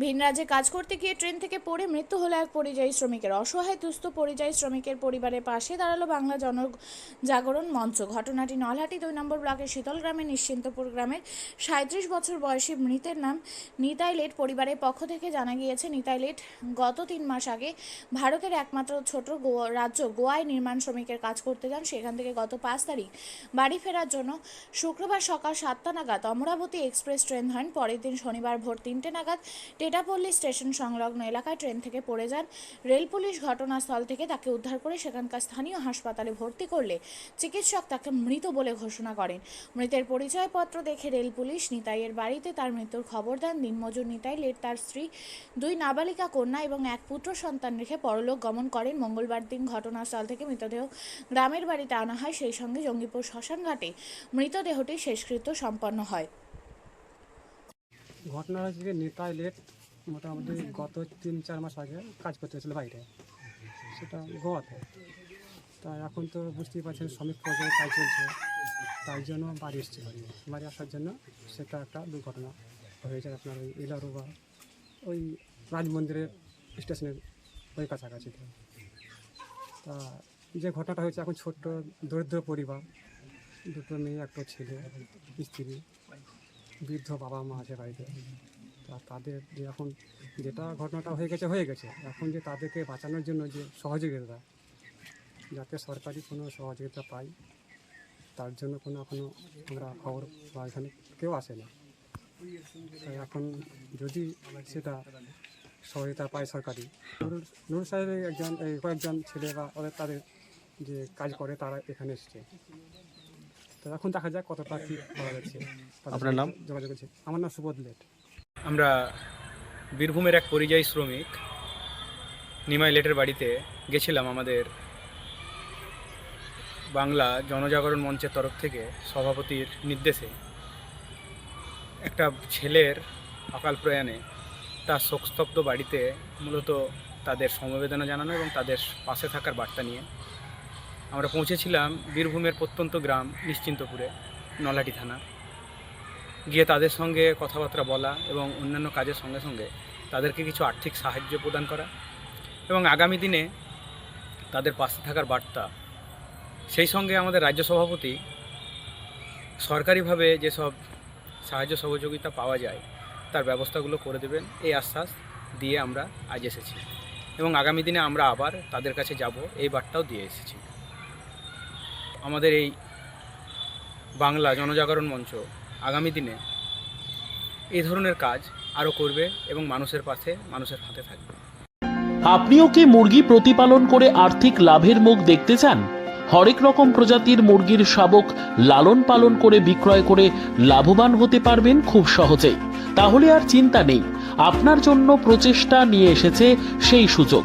কাজে কাজ করতে গিয়ে ট্রেন থেকে পড়ে মৃত্যু হলো এক পরিযায়ী শ্রমিকের। অসহায়, দুস্থ পরিযায়ী শ্রমিকের পরিবারের পাশে দাঁড়াল বাংলা জন জাগরণ মঞ্চ। ঘটনাটি নলহাটি দুই নম্বর ব্লকের শীতল গ্রামের নিশ্চিন্তপুর গ্রামের সাঁত্রিশ বছর বয়সী মৃতের নাম নিতাই লেট পরিবারের পক্ষ থেকে জানা গিয়েছে। নিতাই লেট গত তিন মাস আগে ভারতের একমাত্র ছোট রাজ্য গোয়ায় নির্মাণ শ্রমিকের কাজ করতে যান। সেখান থেকে গত পাঁচ তারিখ বাড়ি ফেরার জন্য শুক্রবার সকাল সাতটা নাগাদ অমরাবতী এক্সপ্রেস ট্রেন ধরেন। পরের দিন শনিবার ভোর তিনটে নাগাদ টেটাপল্লী স্টেশন সংলগ্ন এলাকায় ট্রেন থেকে পড়ে যান। রেল পুলিশ ঘটনাস্থল থেকে তাকে উদ্ধার করে সেখানকার স্থানীয় হাসপাতালে ভর্তি করলে চিকিৎসক তাকে মৃত বলে ঘোষণা করেন। মৃতের পরিচয়পত্র দেখে রেল পুলিশ নিতাইয়ের বাড়িতে তার মৃত্যুর খবর দেন। দিনমজুর নিতাই লেট তার স্ত্রী, দুই নাবালিকা কন্যা এবং এক পুত্র সন্তান রেখে পরলোক গমন করেন। মঙ্গলবার দিন ঘটনাস্থল থেকে মৃতদেহ গ্রামের বাড়িতে আনা হয়। সেই সঙ্গে জঙ্গিপুর শ্মশানঘাটে মৃতদেহটি শেষকৃত্য সম্পন্ন হয়। ঘটনা হচ্ছে কি নেতাই লেট মোটামুটি গত তিন চার মাস আগে কাজ করতে গেছিল বাইরে সেটা গোয়াতে। তা এখন তো বুঝতেই পারছেন শ্রমিক পর্যায়ে কাজ চলছে। তাই জন্য বাড়ি এসছে বাড়ি বাড়ি আসার জন্য সেটা একটা দুর্ঘটনা হয়েছে আপনার ওই ইলারুবা ওই রাজ মন্দিরের স্টেশনের ওই কাছাকাছিতে তা যে ঘটনাটা হয়েছে, এখন ছোট্ট দরিদ্র পরিবার, দুটো মেয়ে, একটা ছেলে, স্ত্রী, বৃদ্ধ বাবা মা আছে বাড়িতে। তাদের যে এখন যেটা ঘটনাটা হয়ে গেছে হয়ে গেছে। এখন যে তাদেরকে বাঁচানোর জন্য যে সহযোগিতা যাতে সরকারি কোনো সহযোগিতা পাই তার জন্য কোনো এখনও আমরা খবর বা এখানে কেউ আসে না। তাই এখন যদি সেটা সহযোগিতা পায় সরকারি নুরুল সাহেবের একজন এই কয়েকজন ছেলে বা ওদের তাদের যে কাজ করে তারা এখানে এসছে। তো এখন দেখা যাক কতটা কি করা যাচ্ছে। আপনার নাম? যোগাযোগ আছে আমার নাম সুবোধ লেট। আমরা বীরভূমের এক পরিযায়ী শ্রমিক, নিমাই লেটের বাড়িতে গেছিলাম আমাদের বাংলা জনজাগরণ মঞ্চের তরফ থেকে সভাপতির নির্দেশে। একটা ছেলের অকাল প্রয়াণে তার শোকস্তব্ধ বাড়িতে মূলত তাদের সমবেদনা জানানো এবং তাদের পাশে থাকার বার্তা নিয়ে। আমরা পৌঁছেছিলাম বীরভূমের প্রত্যন্ত গ্রাম নিশ্চিন্তপুরে নলাটি থানা গিয়ে তাদের সঙ্গে কথাবার্তা বলা এবং অন্যান্য কাজের সঙ্গে সঙ্গে তাদেরকে কিছু আর্থিক সাহায্য প্রদান করা এবং আগামী দিনে তাদের পাশে থাকার বার্তা। সেই সঙ্গে আমাদের রাজ্য সভাপতি সরকারিভাবে যেসব সাহায্য সহযোগিতা পাওয়া যায়, তার ব্যবস্থাগুলো করে দেবেন। এই আশ্বাস দিয়ে আমরা আজ এসেছি এবং আগামী দিনে আমরা আবার তাদের কাছে যাব। এই বার্তাও দিয়ে এসেছি। আমাদের এই বাংলা জনজাগরণ মঞ্চ আগামী দিনে এই ধরনের কাজ আরও করবে এবং মানুষের পাশে মানুষের হাতে থাকবে। আপনিও কি মুরগি প্রতিপালন করে আর্থিক লাভের মুখ দেখতে চান? হরেক রকম প্রজাতির মুরগির শাবক লালন পালন করে বিক্রয় করে লাভবান হতে পারবেন খুব সহজেই। তাহলে আর চিন্তা নেই, আপনার জন্য প্রচেষ্টা নিয়ে এসেছে সেই সুযোগ।